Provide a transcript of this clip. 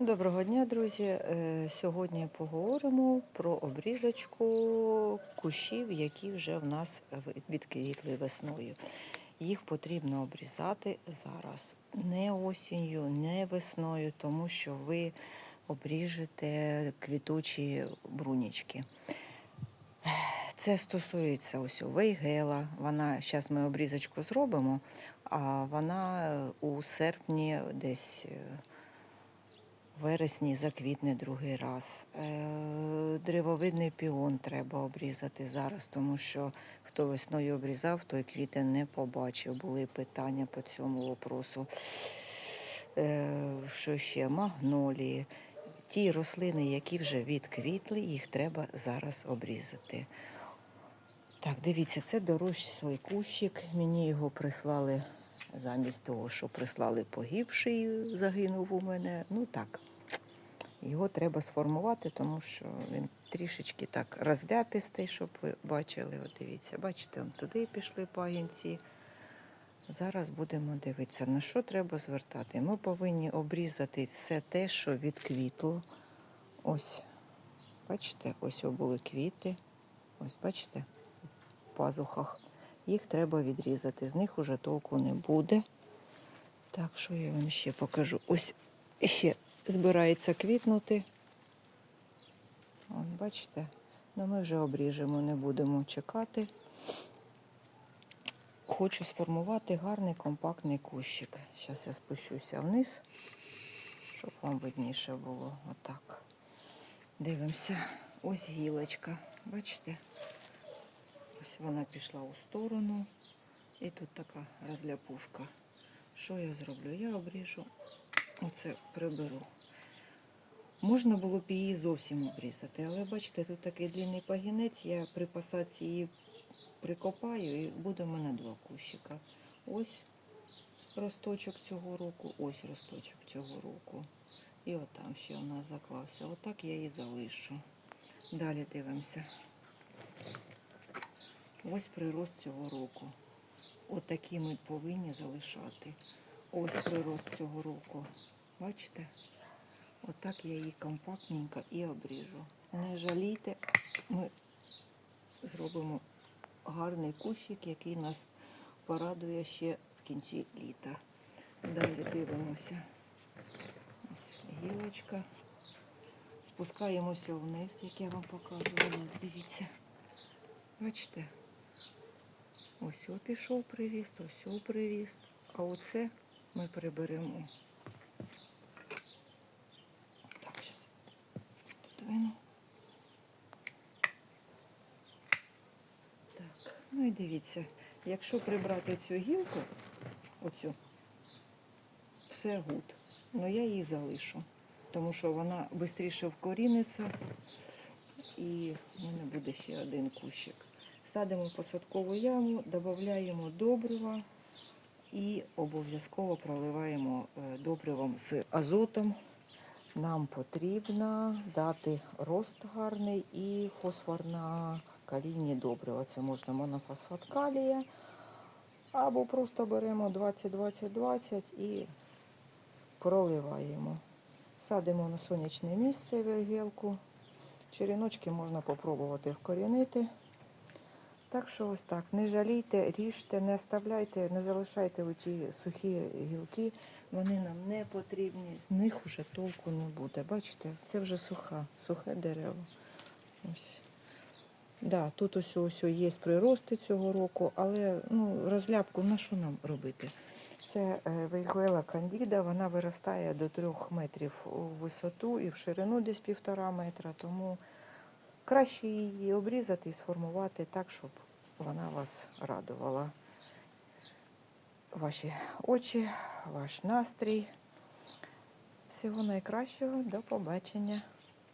Доброго дня, друзі. Е, Сьогодні поговоримо про обрізочку кущів, які вже в нас в- відквітли весною. Їх потрібно обрізати зараз, не осінню, не весною, тому що ви обріжете квітучі брунічки. Це стосується ось вейгела. Вона зараз ми обрізочку зробимо, а вона е, у серпні десь. Вересні заквітне другий раз. Е, Древовидний піон треба обрізати зараз, тому що хто весною обрізав, той квітень не побачив. Були питання по цьому вопросу. Е, Що ще? Магнолії. Ті рослини, які вже відквітли, їх треба зараз обрізати. Так, дивіться, це дорослий кущик. Мені його прислали замість того, що прислали погибший, загинув у мене. Ну так, його треба сформувати, тому що він трішечки так розляпістий, щоб ви бачили. От дивіться, бачите, он туди пішли пагінці. Зараз будемо дивитися, на що треба звертати. Ми повинні обрізати все те, що відквітло. Ось, бачите, ось були квіти. Ось, бачите, в пазухах. Їх треба відрізати. З них уже толку не буде. Так, що я вам ще покажу? Ось ще збирається квітнути. От, бачите? Ну ми вже обріжемо, не будемо чекати. Хочу сформувати гарний компактний кущик. Зараз я спущуся вниз, щоб вам видніше було. Отак. Дивимося. Ось гілочка. Бачите? Ось вона пішла у сторону. І тут така розляпушка. Що я зроблю? Я обріжу, оце приберу. Можна було б її зовсім обрізати, але бачите, тут такий длинний пагінець, я при посадці її прикопаю і буде в мене два кущика. Ось росточок цього року, ось росточок цього року. І отам ще у нас заклався. Отак я її залишу. Далі дивимося. Ось прирост цього року. Отакі ми повинні залишати. Ось прирост цього року. Бачите? Отак я її компактненько і обріжу. Не жалійте, ми зробимо гарний кущик, який нас порадує ще в кінці літа. Далі дивимося. Ось гілочка. Спускаємося вниз, як я вам показувала. Дивіться. Бачите? Ось пішов привіст, ось привіст. А оце ми приберемо. Так, зараз додвину. Так, ну і дивіться, якщо прибрати цю гілку, оцю, все гуд. Ну я її залишу, тому що вона швидше вкоріниться і в мене буде ще один кущик. Садимо посадкову яму, додаємо добрива і обов'язково проливаємо е, добривом з азотом. Нам потрібно дати рост гарний і фосфорна калійні добрива. Це можна монофосфат калія, або просто беремо 20-20-20 і проливаємо. Садимо на сонячне місце гілку. Черіночки можна попробувати вкорінити. Так що ось так. Не жалійте, ріжте, не оставляйте, не залишайте оті сухі гілки. Вони нам не потрібні, з них вже толку не буде. Бачите, це вже суха, сухе дерево. Ось. Да, тут ось ось є прирости цього року, але ну, розляпку на що нам робити? Це е, вейгуела кандіда, вона виростає до трьох метрів у висоту і в ширину десь півтора метра, тому краще її обрізати і сформувати так, щоб вона вас радувала. Ваші очі, ваш настрій. Всього найкращого, до побачення.